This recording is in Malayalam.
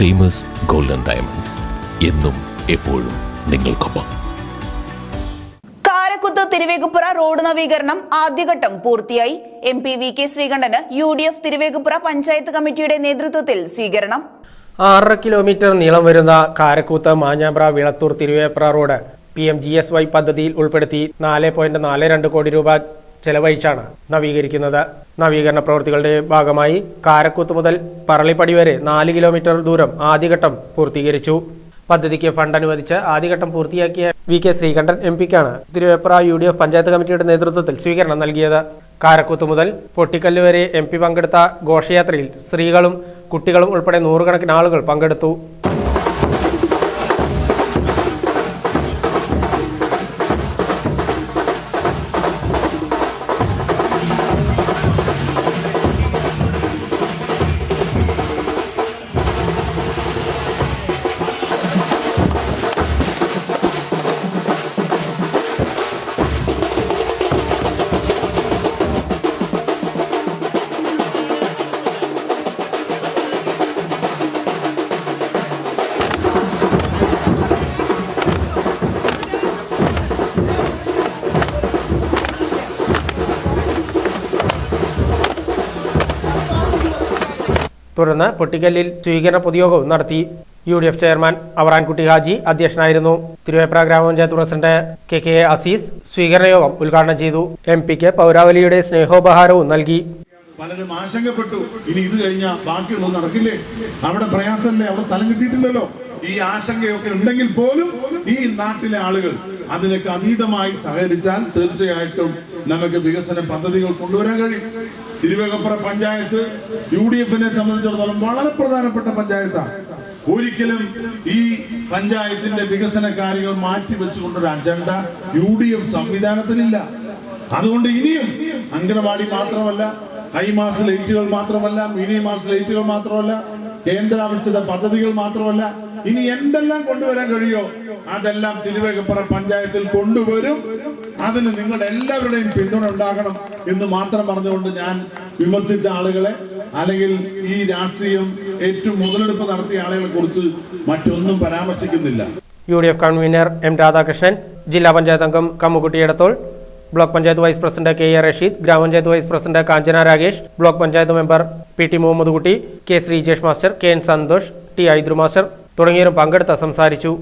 ഫേമസ് ഗോൾഡൻ ഡയമണ്ട്സ് എന്നും എപ്പോഴും നിങ്ങൾക്കൊപ്പം. കാരക്കുത്ത് തിരുവേഗപ്പുറ റോഡ് നവീകരണം ആദ്യഘട്ടം പൂർത്തിയായി. M P V K Sreekandan U D F Thiruvegappura panchayat കമ്മിറ്റിയുടെ നേതൃത്വത്തിൽ സ്വീകരണം. ആറര കിലോമീറ്റർ നീളം വരുന്ന Karakkuth Manjambra Vilathur Thiruvepra road P M G S Y പദ്ധതിയിൽ ഉൾപ്പെടുത്തി നാല് പോയിന്റ് നാല് രണ്ട് കോടി രൂപ ചെലവഴിച്ചാണ് നവീകരിക്കുന്നത്. നവീകരണ പ്രവൃത്തികളുടെ ഭാഗമായി കാരക്കൂത്ത് മുതൽ പറളിപ്പടി വരെ നാല് കിലോമീറ്റർ ദൂരം ആദ്യഘട്ടം പൂർത്തീകരിച്ചു. പദ്ധതിക്ക് ഫണ്ട് അനുവദിച്ച് ആദ്യഘട്ടം പൂർത്തിയാക്കിയ V K Sreekandan M പിക്കാണ് Thiruvepra U D F panchayat committee നേതൃത്വത്തിൽ സ്വീകരണം നൽകിയത്. കാരക്കൂത്ത് മുതൽ പൊട്ടിക്കല്ല് വരെ എം പി പങ്കെടുത്ത ഘോഷയാത്രയിൽ സ്ത്രീകളും കുട്ടികളും ഉൾപ്പെടെ നൂറുകണക്കിന് ആളുകൾ പങ്കെടുത്തു. തുടർന്ന് പൊട്ടിക്കല്ലിൽ സ്വീകരണ പൊതുയോഗവും നടത്തി. U D F chairman Avarankutty Haji അധ്യക്ഷനായിരുന്നു. തിരുവേപ്ര ഗ്രാമപഞ്ചായത്ത് പ്രസിഡന്റ് കെ കെ അസീസ് സ്വീകരണയോഗം ഉദ്ഘാടനം ചെയ്തു. എം പിക്ക് പൗരാവലിയുടെ സ്നേഹോപഹാരവും നൽകി. പലരും ആശങ്കപ്പെട്ടു. ഇനി ഇത് കഴിഞ്ഞാൽ ബാക്കിയൊന്നും നടക്കില്ലേ? അവിടെ പ്രയാസമല്ലേ? അവിടെ സ്ഥലം കിട്ടിയിട്ടില്ലല്ലോ? ഈ ആശങ്കയൊക്കെ ഉണ്ടെങ്കിൽ പോലും ഈ നാട്ടിലെ ആളുകൾ അതിനൊക്കെ അതീതമായി സഹകരിച്ചാൽ തീർച്ചയായിട്ടും നമുക്ക് വികസന പദ്ധതികൾ കൊണ്ടുവരാൻ കഴിയും. തിരുവേഗപ്പുറ പഞ്ചായത്ത് യു ഡി എഫിനെ സംബന്ധിച്ചിടത്തോളം വളരെ പ്രധാനപ്പെട്ട പഞ്ചായത്താണ്. ഒരിക്കലും ഈ പഞ്ചായത്തിന്റെ വികസന കാര്യങ്ങൾ മാറ്റി വെച്ചുകൊണ്ടൊരു അജണ്ട യു ഡി എഫ് സംവിധാനത്തിനില്ല അതുകൊണ്ട് ഇനിയും അങ്കണവാടി മാത്രമല്ല ഹൈമാസ് ലൈറ്റുകൾ മാത്രമല്ല മിനി മാസ് ലൈറ്റുകൾ മാത്രമല്ല കേന്ദ്രാവിഷ്ഠിത പദ്ധതികൾ മാത്രമല്ല ഇനി എന്തെല്ലാം കൊണ്ടുവരാൻ കഴിയോ അതെല്ലാം തിരുവേഗപ്പുറ പഞ്ചായത്തിൽ കൊണ്ടുവരും. അതിന് നിങ്ങളുടെ എല്ലാവരുടെയും പിന്തുണ ഉണ്ടാകണം എന്ന് മാത്രം പറഞ്ഞുകൊണ്ട് ഞാൻ വിമർശിച്ച ആളുകളെ അല്ലെങ്കിൽ ഈ രാഷ്ട്രീയം ഏറ്റവും മുതലെടുപ്പ് നടത്തിയ ആളുകളെ കുറിച്ച് മറ്റൊന്നും പരാമർശിക്കുന്നില്ല. U D F convener M Radhakrishnan ജില്ലാ പഞ്ചായത്ത് അംഗം Kammukutty Edathol block panchayat vice president K A Rasheed ഗ്രാമപഞ്ചായത്ത് vice president Kanchana Rakesh block panchayat member P T Muhammad Kutty K Sreejesh master K N Santhosh T Aidru master തുടങ്ങിയവരും പങ്കെടുത്ത് സംസാരിച്ചു.